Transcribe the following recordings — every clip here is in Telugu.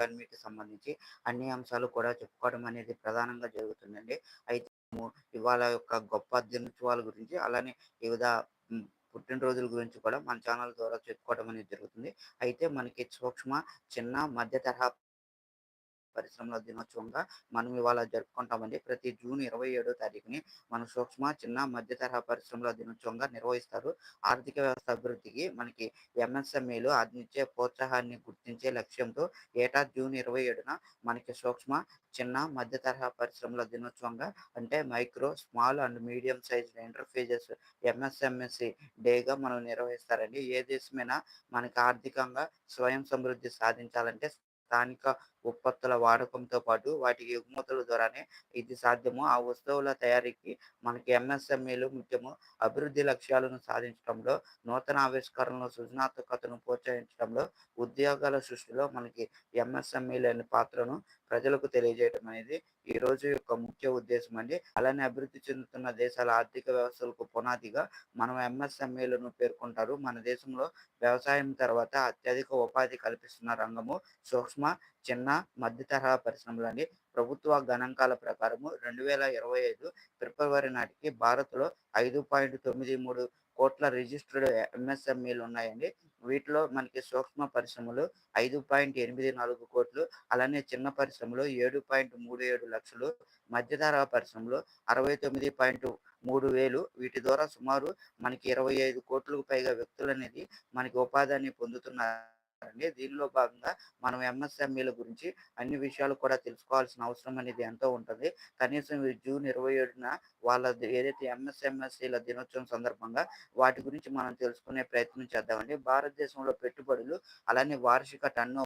ఎకానమీకి సంబంధించి అన్ని అంశాలు కూడా చెప్పుకోవడం అనేది ప్రధానంగా జరుగుతుందండి. అయితే ఇవాళ యొక్క గొప్ప దినోత్సవాల గురించి అలానే వివిధ పుట్టినరోజుల గురించి కూడా మన ఛానల్ ద్వారా చెప్పుకోవడం అనేది జరుగుతుంది. అయితే మనకి సూక్ష్మ, చిన్న, మధ్య తరహా పరిశ్రమల దినోత్సవంగా మనం ఇవాళ జరుపుకుంటామండి. ప్రతి జూన్ 27 తారీఖుని మన సూక్ష్మ, చిన్న, మధ్య తరహా పరిశ్రమల దినోత్సవంగా నిర్వహిస్తారు. ఆర్థిక వ్యవస్థ అభివృద్ధికి మనకి ఎంఎస్ఎంఈలు అందించే ప్రోత్సాహాన్ని గుర్తించే లక్ష్యంతో ఏటా జూన్ 27న మనకి సూక్ష్మ, చిన్న, మధ్య తరహా పరిశ్రమల దినోత్సవంగా అంటే micro, small and medium size enterprises ఎంఎస్ఎంఎస్‌సి డేగా మనం నిర్వహిస్తారండి. ఏ దేశమైనా మనకి ఆర్థికంగా స్వయం సమృద్ధి సాధించాలంటే స్థానిక ఉత్పత్తుల వాడకంతో పాటు వాటి ఎగుమతుల ద్వారానే ఇది సాధ్యము. ఆ వస్తువుల తయారీకి మనకి ఎంఎస్ఎంఈలు ముఖ్యము. అభివృద్ధి లక్ష్యాలను సాధించడంలో, నూతన ఆవిష్కరణలు, సృజనాత్మకతను ప్రోత్సహించడంలో, ఉద్యోగాల సృష్టిలో మనకి ఎంఎస్ఎంఈల పాత్రను ప్రజలకు తెలియజేయడం అనేది ఈ రోజు యొక్క ముఖ్య ఉద్దేశం అండి. అలానే అభివృద్ధి చెందుతున్న దేశాల ఆర్థిక వ్యవస్థలకు పునాదిగా మనం ఎంఎస్ఎంఈలను పేర్కొంటారు. మన దేశంలో వ్యవసాయం తర్వాత అత్యధిక ఉపాధి కల్పిస్తున్న రంగము సూక్ష్మ, చిన్న, మధ్య తరహా పరిశ్రమలండి. ప్రభుత్వ గణాంకాల ప్రకారము 2025 ఫిబ్రవరి నాటికి భారత్‌లో 5.93 కోట్ల రిజిస్టర్డ్ ఎంఎస్ఎంఈలు ఉన్నాయండి. వీటిలో మనకి సూక్ష్మ పరిశ్రమలు 5.84 కోట్లు, అలానే చిన్న పరిశ్రమలు 7.37 లక్షలు, మధ్య తరహా పరిశ్రమలు 69.3 వేలు. వీటి ద్వారా సుమారు మనకి 25 కోట్లకు పైగా వ్యక్తులు అనేది మనకి ఉపాధిని అండి దీనిలో భాగంగా మనం ఎంఎస్ఎంఈల గురించి అన్ని విషయాలు కూడా తెలుసుకోవాల్సిన అవసరం అనేది ఎంతో ఉంటుంది కనీసం ఈ జూన్ 27న వాళ్ళది ఏదైతే ఎంఎస్ఎంఎస్‌సీల దినోత్సవం సందర్భంగా వాటి గురించి మనం తెలుసుకునే ప్రయత్నం చేద్దామండి. భారతదేశంలో పెట్టుబడులు అలానే వార్షిక టర్న్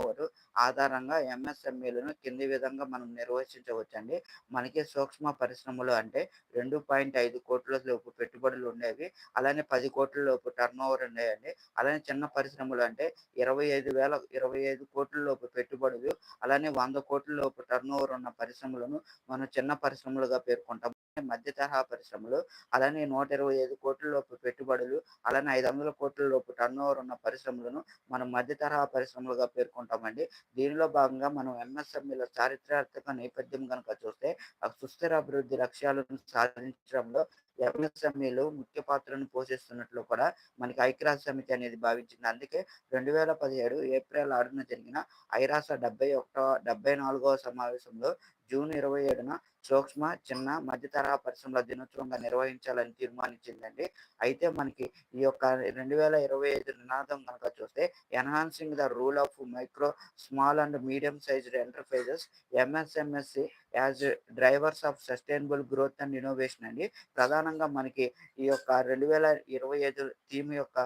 ఆధారంగా ఎంఎస్ఎంఈలను కింది విధంగా మనం నిర్వచించవచ్చండి. మనకి సూక్ష్మ పరిశ్రమలు అంటే 2.5 కోట్ల లోపు పెట్టుబడులు ఉండేవి. అలానే పది కోట్ల లోపు టర్న్ ఓవర్ ఉండేవి అలానే చిన్న పరిశ్రమలు అంటే ఇరవై వేల ఇరవై ఐదు కోట్ల లోపు పెట్టుబడులు, అలానే వంద కోట్ల లోపు ఓవర్ ఉన్న పరిశ్రమలను మనం చిన్న పరిశ్రమలుగా పేర్కొంటాం. మధ్య తరహా పరిశ్రమలు అలానే 125 కోట్ల లోపు పెట్టుబడులు, అలానే 500 కోట్ల లోపు టర్నోవర్ ఉన్న పరిశ్రమలను మనం మధ్య తరహా పరిశ్రమలుగా పేర్కొంటామండి. దీనిలో భాగంగా మనం ఎంఎస్ఎంఈల చారిత్రాత్మక నేపథ్యం గనుక చూస్తే సుస్థిర అభివృద్ధి లక్ష్యాలను సాధించడంలో ఎంఎస్ఎంఈలు ముఖ్య పాత్రను పోషిస్తున్నట్లు కూడా మనకి ఐక్యరాజ్య సమితి అనేది భావించింది. అందుకే 2017 ఏప్రిల్ ఆరున జరిగిన ఐరాస 71 74వ సమావేశంలో జూన్ 27న సూక్ష్మ, చిన్న, మధ్యతరహా పరిశ్రమల దినోత్సవంగా నిర్వహించాలని తీర్మానించిందండి. అయితే మనకి ఈ యొక్క 2025 నినాదం గనక చూస్తే enhancing the role of micro, small and medium sized enterprises ఎంఎస్ఎంఎస్‌సి as drivers of sustainable growth and innovation అండి. ప్రధానంగా మనకి ఈ యొక్క 2025 థీమ్ యొక్క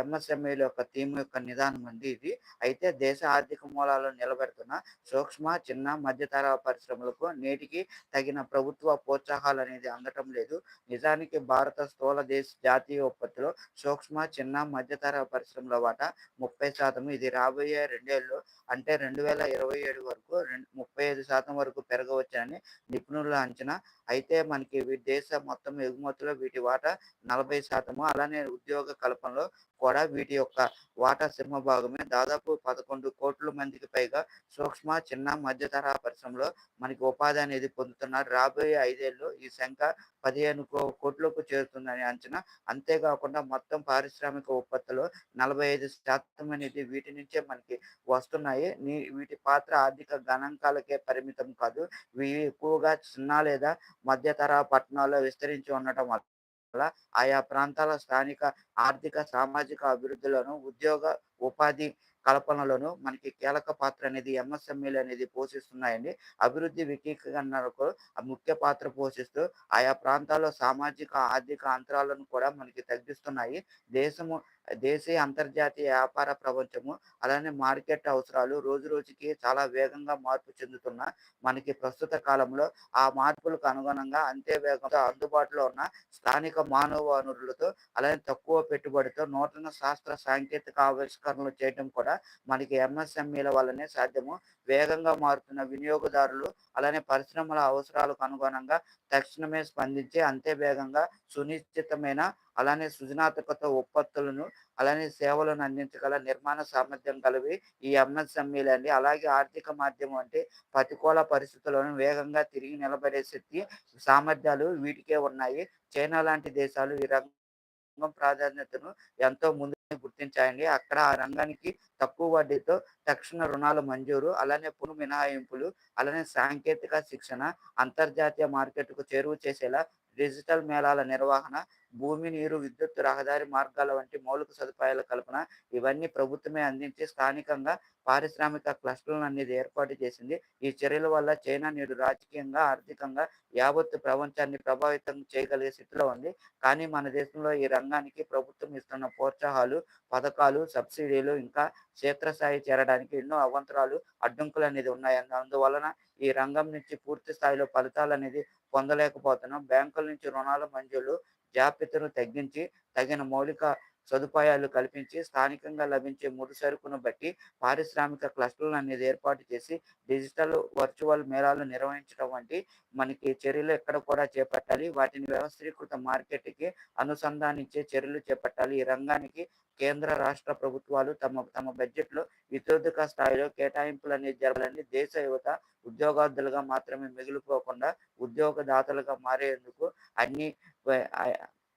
ఎంఎస్ఎంఈల యొక్క థీమ్ యొక్క నిదానం అండి ఇది. అయితే దేశ ఆర్థిక మూలాలను నిలబెడుతున్న సూక్ష్మ, చిన్న, మధ్యతరహా పరిశ్రమలకు నేటికి తగిన ప్రభుత్వ ప్రోత్సాహాలు అనేది అందటం లేదు. నిజానికి భారత స్థూల దేశ జాతీయ ఉత్పత్తిలో సూక్ష్మ, చిన్న, మధ్యతరహా పరిశ్రమల వాటా 30% ఇది రాబోయే రెండేళ్ళలో అంటే 2027 వరకు ముప్పై ఐదు శాతం వరకు పెరగవచ్చు వచ్చాయని నిపుణుల అంచనా. అయితే మనకి దేశ మొత్తం ఎగుమతులు వీటి వాటా 40% అలానే ఉద్యోగ కల్పనలో కూడా వీటి యొక్క వాటా సింహభాగమే. దాదాపు 11 కోట్ల మందికి పైగా సూక్ష్మ, చిన్న, మధ్య తరహా పరిశ్రమలో మనకి ఉపాధి అనేది పొందుతున్నారు. రాబోయే ఐదేళ్ళు ఈ సంఖ్య పదిహేను కోట్లకు చేరుతుందని అంచనా. అంతేకాకుండా మొత్తం పారిశ్రామిక ఉత్పత్తిలో 45% అనేది వీటి నుంచే మనకి వస్తున్నాయి. వీటి పాత్ర ఆర్థిక గణాంకాలకే పరిమితం కాదు. ఇవి ఎక్కువగా చిన్న లేదా మధ్యతర పట్టణాల్లో విస్తరించి ఉండటం వల్ల ఆయా ప్రాంతాల స్థానిక ఆర్థిక, సామాజిక అభివృద్ధిలోను, ఉద్యోగ, ఉపాధి కల్పనలోను మనకి కీలక పాత్ర అనేది ఎంఎస్ఎంఈలు అనేది పోషిస్తున్నాయండి. అభివృద్ధి వికీకరణకు ముఖ్య పాత్ర పోషిస్తూ ఆయా ప్రాంతాల్లో సామాజిక, ఆర్థిక అంతరాలను కూడా మనకి తగ్గిస్తున్నాయి. దేశము దేశీయ, అంతర్జాతీయ వ్యాపార ప్రపంచము అలానే మార్కెట్ అవసరాలు రోజు రోజుకి చాలా వేగంగా మార్పు చెందుతున్న మనకి ప్రస్తుత కాలంలో ఆ మార్పులకు అనుగుణంగా అంతే వేగంతో అందుబాటులో ఉన్న స్థానిక మానవ వనరులతో అలానే తక్కువ పెట్టుబడితో నూతన శాస్త్ర, సాంకేతిక ఆవిష్కరణలు చేయటం కూడా మనకి ఎంఎస్ఎంఈల వల్లనే సాధ్యము. వేగంగా మారుతున్న వినియోగదారులు అలానే పరిశ్రమల అవసరాలకు అనుగుణంగా తక్షణమే స్పందించి అంతే వేగంగా సునిశ్చితమైన అలానే సృజనాత్మకత ఉత్పత్తులను అలానే సేవలను అందించగల నిర్మాణ సామర్థ్యం కలివి ఈ ఎంఎస్ఎంఈలు అండి. అలాగే ఆర్థిక మాధ్యమం అంటే ప్రతికూల పరిస్థితులను వేగంగా తిరిగి నిలబడే శక్తి సామర్థ్యాలు వీటికే ఉన్నాయి. చైనా లాంటి దేశాలు ఈ రంగం ప్రాధాన్యతను ఎంతో ముందు గుర్తించాయండి. అక్కడ ఆ రంగానికి తక్కువ వడ్డీతో తక్షణ రుణాల మంజూరు అలానే పును మినహాయింపులు అలానే సాంకేతిక శిక్షణ అంతర్జాతీయ మార్కెట్కు చేరువ చేసేలా డిజిటల్ మేళాల నిర్వహణ భూమి నీరు విద్యుత్ రహదారి మార్గాల వంటి మౌలిక సదుపాయాల కల్పన ఇవన్నీ ప్రభుత్వమే అందించి స్థానికంగా పారిశ్రామిక క్లస్టర్లను అనేది ఏర్పాటు చేసింది. ఈ చర్యల వల్ల చైనా నేడు రాజకీయంగా ఆర్థికంగా యావత్తు ప్రపంచాన్ని ప్రభావితం చేయగలిగే స్థితిలో ఉంది. కానీ మన దేశంలో ఈ రంగానికి ప్రభుత్వం ఇస్తున్న ప్రోత్సాహాలు పథకాలు సబ్సిడీలు ఇంకా క్షేత్రస్థాయి చేరడానికి ఎన్నో అవంతరాలు అడ్డంకులు అనేది ఉన్నాయి. అందువలన ఈ రంగం నుంచి పూర్తి స్థాయిలో ఫలితాలు అనేది పొందలేకపోతున్నాం. బ్యాంకుల నుంచి రుణాల మంజూరు జాప్యతను తగ్గించి తగిన మౌలిక సదుపాయాలు కల్పించి స్థానికంగా లభించే ముడి సరుకును బట్టి పారిశ్రామిక క్లస్టర్లు అనేది ఏర్పాటు చేసి డిజిటల్ వర్చువల్ మేళాలు నిర్వహించడం వంటి మనకి చర్యలు ఎక్కడ కూడా చేపట్టాలి. వాటిని వ్యవస్థీకృత మార్కెట్కి అనుసంధానించే చర్యలు చేపట్టాలి. ఈ రంగానికి కేంద్ర రాష్ట్ర ప్రభుత్వాలు తమ తమ బడ్జెట్లో విద్యోధిక స్థాయిలో కేటాయింపులు అనేది జరగాలని దేశ యువత ఉద్యోగార్థులుగా మాత్రమే మిగిలిపోకుండా ఉద్యోగదాతలుగా మారేందుకు అన్ని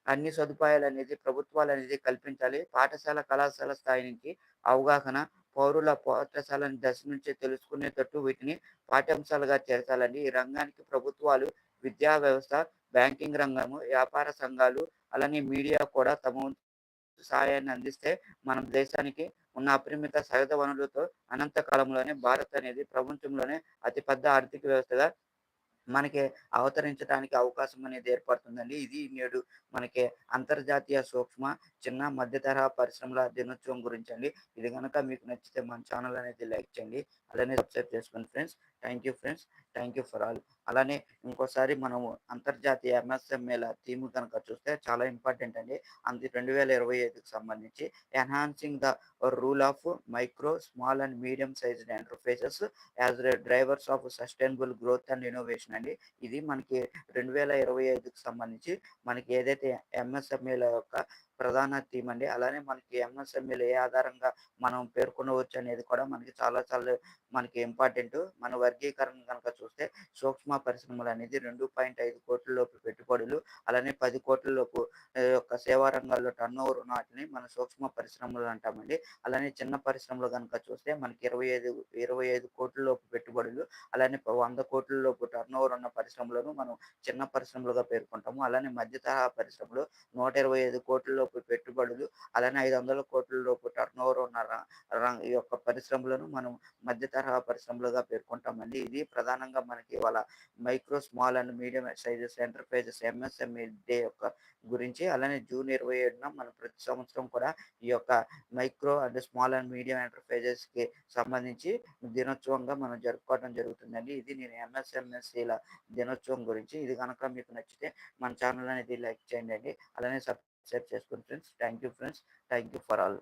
అన్ని సదుపాయాలు అనేది ప్రభుత్వాలు అనేది కల్పించాలి. పాఠశాల కళాశాల స్థాయి నుంచి అవగాహన పౌరుల పాఠశాల దశ నుంచి తెలుసుకునేటట్టు వీటిని పాఠ్యాంశాలుగా చేర్చాలని ఈ రంగానికి ప్రభుత్వాలు విద్యా వ్యవస్థ బ్యాంకింగ్ రంగము వ్యాపార సంఘాలు అలానే మీడియా కూడా తమ సహాయాన్ని అందిస్తే మన దేశానికి ఉన్న అపరిమిత సహజ వనరులతో అనంత కాలంలోనే భారత్ అనేది ప్రపంచంలోనే అతిపెద్ద ఆర్థిక వ్యవస్థగా మనకి అవతరించడానికి అవకాశం అనేది ఏర్పడుతుందండి. ఇది నేడు మనకి అంతర్జాతీయ సూక్ష్మ చిన్న మధ్య తరహా పరిశ్రమల దినోత్సవం గురించి అండి. ఇది కనుక మీకు నచ్చితే మన ఛానల్ అనేది లైక్ చేయండి. అలానే సబ్స్క్రైబ్ చేసుకోండి friends. Thank you friends. Thank you for all. అలానే ఇంకోసారి మనము అంతర్జాతీయ ఎంఎస్ఎంఏల థీమ్ కనుక చూస్తే చాలా ఇంపార్టెంట్ అండి. అంది రెండు వేల ఇరవై ఐదుకి సంబంధించి enhancing the role of micro small and medium sized enterprises as drivers of sustainable growth and innovation అండి. ఇది మనకి రెండు వేల ఇరవై ఐదుకి సంబంధించి మనకి ఏదైతే ఎంఎస్ఎంఏల యొక్క ప్రధాన థీమ్ అండి. అలానే మనకి ఎంఎస్ఎంఈలు ఏ ఆధారంగా మనం పేర్కొనవచ్చు అనేది కూడా మనకి చాలా చాలా మనకి ఇంపార్టెంట్. మన వర్గీకరణ కనుక చూస్తే సూక్ష్మ పరిశ్రమలు అనేది రెండు పాయింట్ ఐదు కోట్ల లోపు పెట్టుబడులు అలానే పది కోట్ల లోపు యొక్క సేవా రంగాల్లో టర్న్ ఓవర్ వాటిని మన సూక్ష్మ పరిశ్రమలు అంటామండి. అలానే చిన్న పరిశ్రమలు కనుక చూస్తే మనకి ఇరవై ఐదు ఇరవై ఐదు కోట్ల లోపు పెట్టుబడులు అలానే వంద కోట్ల లోపు టర్న్ ఓవర్ ఉన్న పరిశ్రమలను మనం చిన్న పరిశ్రమలుగా పేర్కొంటాము. అలానే మధ్య తరహా పరిశ్రమలు నూట ఇరవై ఐదు కోట్ల లోపు పెట్టుబడులు అలానే ఐదు వందల కోట్ల లోపు టర్న్ ఓవర్ ఉన్న ఈ యొక్క పరిశ్రమలను మనం మధ్య తరహా పరిశ్రమలుగా పేర్కొంటామండి. ఇది ప్రధానంగా మనకి ఇవాళ micro small and medium sizes enterprises MSME day యొక్క గురించి అలానే జూన్ ఇరవై ఏడున మనం ప్రతి సంవత్సరం కూడా ఈ యొక్క micro and small and medium ఎంటర్ప్రైజెస్కి సంబంధించి దినోత్సవంగా మనం జరుపుకోవడం జరుగుతుందండి. ఇది నేను ఎంఎస్ఎంఎస్సీల దినోత్సవం గురించి. ఇది కనుక మీకు నచ్చితే మన ఛానల్ అనేది లైక్ చేయండి అలానే సబ్స్క్రైబ్ చేసుకోండి friends thank you friends thank you for all